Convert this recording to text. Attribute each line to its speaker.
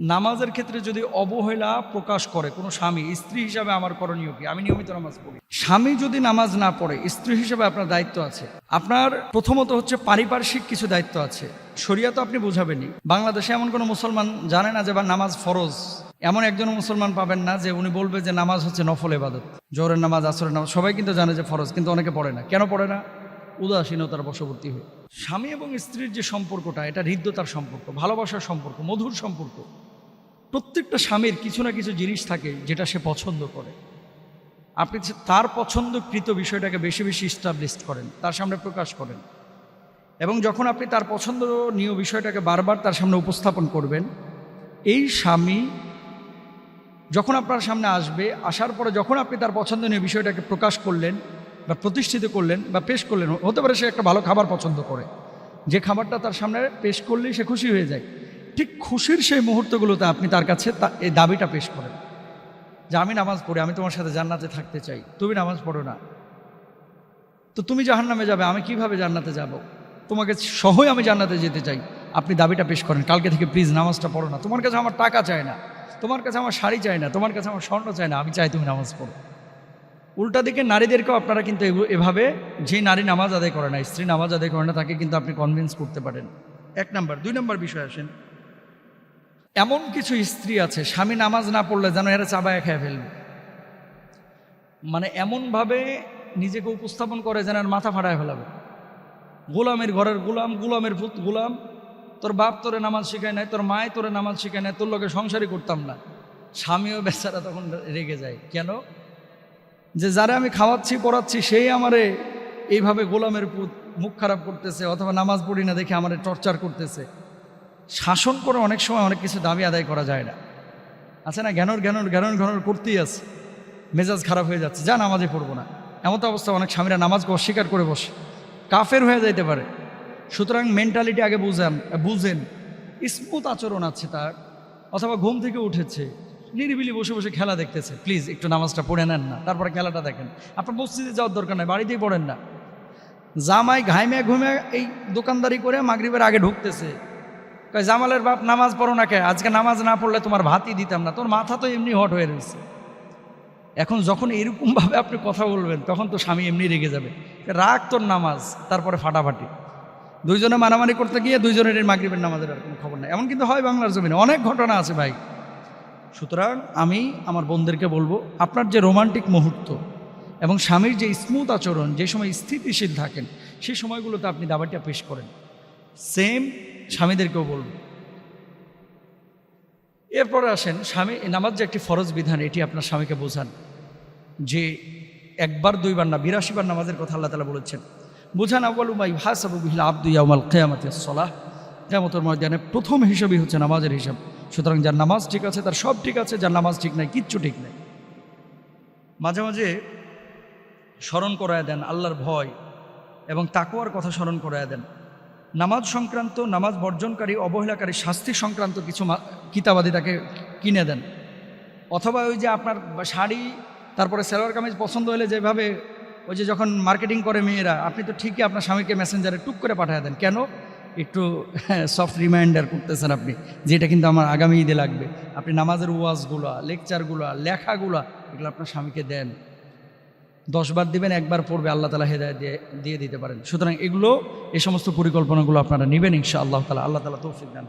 Speaker 1: নামাজের ক্ষেত্রে যদি অবহেলা প্রকাশ করে, কোনো স্বামী, স্ত্রী হিসাবে আমার করণীয় কি? আমি নিয়মিত নামাজ পড়ি। স্বামী যদি নামাজ না পড়ে, স্ত্রী হিসাবে আপনার দায়িত্ব আছে। আপনার প্রথমত হচ্ছে পারিপার্শ্বিক কিছু দায়িত্ব আছে। শরিয়া তো আপনি বুঝাবেনই। বাংলাদেশে এমন কোনো মুসলমান জানে না যে বা নামাজ ফরজ। এমন একজন মুসলমান পাবেন না যে উনি বলবে যে নামাজ হচ্ছে নফল এবাদত জোরের নামাজ, আসরের নামাজ, সবাই কিন্তু জানে যে ফরজ, কিন্তু অনেকে পড়ে না। কেন পড়ে না? উদাসীনতার বশবর্তী হয়ে। স্বামী এবং স্ত্রীর যে সম্পর্কটা, এটা হৃদ্যতার সম্পর্ক, ভালোবাসার সম্পর্ক, মধুর সম্পর্ক। প্রত্যেকটা স্বামীর কিছু না কিছু জিনিস থাকে যেটা সে পছন্দ করে। আপনি তার পছন্দকৃত বিষয়টাকে বেশি বেশি স্টাবলিশ করেন, তার সামনে প্রকাশ করেন। এবং যখন আপনি তার পছন্দনীয় বিষয়টাকে বারবার তার সামনে উপস্থাপন করবেন, এই স্বামী যখন আপনার সামনে আসবে, আসার পরে যখন আপনি তার পছন্দনীয় বিষয়টাকে প্রকাশ করলেন বা প্রতিষ্ঠিত করলেন বা পেশ করলেন, হতে পারে সে একটা ভালো খাবার পছন্দ করে। যে খাবারটা তার সামনে পেশ করলেই সে খুশি হয়ে যায়। ঠিক খুশির সেই মুহূর্তগুলোতে আপনি তার কাছে এই দাবিটা পেশ করেন যে আমি নামাজ পড়ি, আমি তোমার সাথে জান্নাতে থাকতে চাই। তুমি নামাজ পড়ো না। তো তুমি জাহান নামে যাবে, আমি কীভাবে জান্নাতে যাব? তোমাকে সহই আমি জান্নাতে যেতে চাই। আপনি দাবিটা পেশ করেন, কালকে থেকে প্লিজ নামাজটা পড়ো না। তোমার কাছে আমার টাকা চায় না, তোমার কাছে আমার শাড়ি চাই না, তোমার কাছে আমার স্বর্ণ চায় না, আমি চাই তুমি নামাজ পড়ো। উল্টা দিকে নারীদেরকেও আপনারা কিন্তু এভাবে যে নারী নামাজ আদায় করে না, স্ত্রী নামাজ আদায় করে না, তাকে কিন্তু আপনি কনভিন্স করতে পারেন। এক নাম্বার। দুই নাম্বার বিষয় আসেন। এমন কিছু স্ত্রী আছে, স্বামী নামাজ না পড়লে যেন এরা চাবায় খেয়ে ফেলবে। মানে এমনভাবে নিজেকে উপস্থাপন করে যেন মাথা ফাটায় ফেলাবে। গোলামের ঘরের গোলাম, গোলামের পুত, গোলাম, তোর বাপ তোরে নামাজ শিখায় নাই, তোর মায় তোরে নামাজ শিখায় নাই, তোর লোকে সংসারই করতাম না। স্বামীও বেচারা তখন রেগে যায়। কেন? যে যারা আমি খাওয়াচ্ছি, পড়াচ্ছি, সেই আমারে এইভাবে গোলামের পুত মুখ খারাপ করতেছে, অথবা নামাজ পড়ি না দেখে আমারে টর্চার করতেছে। শাসন করে অনেক সময় অনেক কিছু দাবি আদায় করা যায় না। আছে না? জ্ঞানর জ্ঞানর জ্ঞানর জ্ঞানর করতেই আছে। মেজাজ খারাপ হয়ে যাচ্ছে। যা নামাজে পড়ব না। এমন তো অবস্থা, অনেক স্বামীরা নামাজকে অস্বীকার করে বসে। কাফের হয়ে যাইতে পারে। সুতরাং মেন্টালিটি আগে বুঝান, বুঝেন। স্মুথ আচরণ আছে তার। অথবা ঘুম থেকে উঠেছে। নিরিবিলি বসে বসে খেলা দেখতেছে। প্লিজ, একটু নামাজটা পড়ে নেন না। তারপরে খেলাটা দেখেন। আপনার মসজিদে যাওয়ার দরকার নাই, বাড়িতেই পড়েন না। জামাই ঘাইমে ঘুমে এই দোকানদারি করে মাগরিবের আগে ঢুকতেছে। কয়, জামালের বাপ নামাজ পড়ো না কে আজকে নামাজ না পড়লে তোমার ভাতই দিতাম না। তোর মাথা তো এমনি হট হয়ে রয়েছে। এখন যখন এরকমভাবে আপনি কথা বলবেন, তখন তো স্বামী এমনি রেগে যাবে। রাগ তোর নামাজ, তারপরে ফাটাফাটি। দুইজনে মারামারি করতে গিয়ে দুইজনের মাগরিবের নামাজের আর কোনো খবর নেই। এমন কিন্তু হয় বাংলার জমিনে। অনেক ঘটনা আছে ভাই। সুতরাং আমি আমার বোনদেরকে বলব, আপনার যে রোমান্টিক মুহূর্ত এবং স্বামীর যে স্মুথ আচরণ, যে সময় স্থিতিশীল থাকেন সেই সময়গুলোতে আপনি দাবাটা পেশ করেন। সেম স্বামীদেরকেও বলব। এরপরে আসেন, স্বামী নামাজ যে একটি ফরজ বিধান, এটি আপনার স্বামীকে বোঝান যে একবার, দুইবার না বিরাশি বার নামাজের কথা আল্লাহ তালা বলেছেন। বোঝান আউ্বালুমাই হাসাবু বিহিল আব্দু ইয়ামাল কেয়ামত সলাহ। কেমতর ময়দানে প্রথম হিসাবই হচ্ছে নামাজের হিসাব। সুতরাং যার নামাজ ঠিক আছে, তার সব ঠিক আছে, যার নামাজ ঠিক নাই, কিচ্ছু ঠিক নাই। মাঝে মাঝে স্মরণ করায় দেন, আল্লাহর ভয় এবং তাকুয়ার কথা স্মরণ করায় দেন। নামাজ সংক্রান্ত, নামাজ বর্জনকারী, অবহেলাকারী, শাস্তি সংক্রান্ত কিছু কিতাবাদি তাকে কিনে দেন। অথবা ওই যে আপনার শাড়ি, তারপরে সেলোয়ার কামিজ পছন্দ হলে যেভাবে ওই যে যখন মার্কেটিং করে মেয়েরা, আপনি তো ঠিকই আপনার স্বামীকে মেসেঞ্জারে টুক করে পাঠিয়ে দেন। কেন? একটু সফট রিমাইন্ডার করতেছেন আপনি, যে এটা কিন্তু আমার আগামী ঈদে লাগবে। আপনি নামাজের ওয়াজগুলো লেকচারগুলো লেখাগুলো, এগুলো আপনার স্বামীকে দেন। দশবার দিবেন, একবার পড়বে, আল্লাহ তালা হেদায় দিয়ে দিয়ে দিতে পারেন। সুতরাং এগুলো, এই সমস্ত পরিকল্পনাগুলো আপনারা নেবেন ইনশা আল্লাহ তালা আল্লাহ তালা তৌফিক দেন